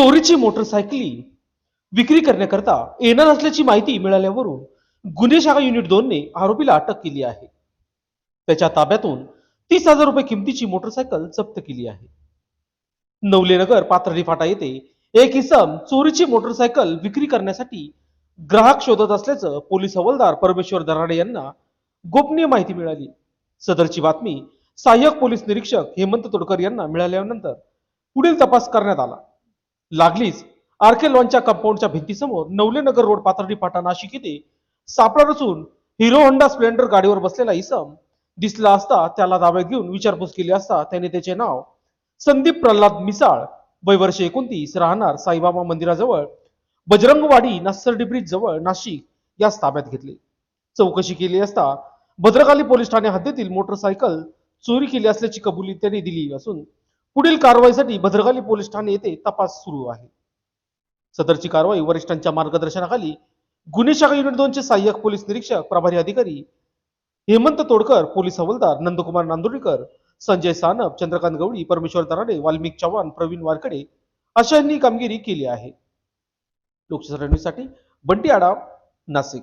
चोरीची मोटरसायकली विक्री करण्याकरता येणार असल्याची माहिती मिळाल्यावरून गुन्हे शाखा युनिट दोनने आरोपीला अटक केली आहे. त्याच्या ताब्यातून तीस हजार रुपये किमतीची मोटरसायकल जप्त केली आहे. नवलेनगर पाथर्डी फाटा येथे एक इसम चोरीची मोटरसायकल विक्री करण्यासाठी ग्राहक शोधत असल्याचं पोलीस हवालदार परमेश्वर दराडे यांना गोपनीय माहिती मिळाली. सदरची बातमी सहाय्यक पोलीस निरीक्षक हेमंत तोडकर यांना मिळाल्यानंतर पुढील तपास करण्यात आला. लागलीच. आरके लॉनच्या कंपाऊंडच्या भिंतीसमोर नवलेनगर रोड पाथर्डी फाटा नाशिक येथे सापळा रचून हिरो होंडा स्प्लेंडर गाडीवर बसलेला इसम दिसला असता त्याला दावे घेऊन विचारपूस केली असता त्याने त्याचे नाव संदीप प्रल्हाद मिसाळ वय वर्ष एकोणतीस राहणार साईबाबा मंदिराजवळ बजरंगवाडी नासर्डी ब्रिज जवळ नाशिक यास ताब्यात घेतले. चौकशी केली असता भद्रकाली पोलीस ठाणे हद्दीतील मोटरसायकल चोरी केली असल्याची कबुली त्यांनी दिली असून पुढील कारवाईसाठी भद्रकाली पोलीस ठाणे येथे तपास सुरू आहे. सदरची कारवाई वरिष्ठांच्या मार्गदर्शनाखाली गुन्हे शाखा युनिट दोनचे सहाय्यक पोलीस निरीक्षक प्रभारी अधिकारी हेमंत तोडकर पोलीस हवालदार नंदकुमार नांदुरीकर संजय सानप चंद्रकांत गवळी परमेश्वर दराडे वाल्मिक चव्हाण प्रवीण वारकडे अशा यांनी कामगिरी केली आहे. लोकशाही बंटी आडाव नाशिक.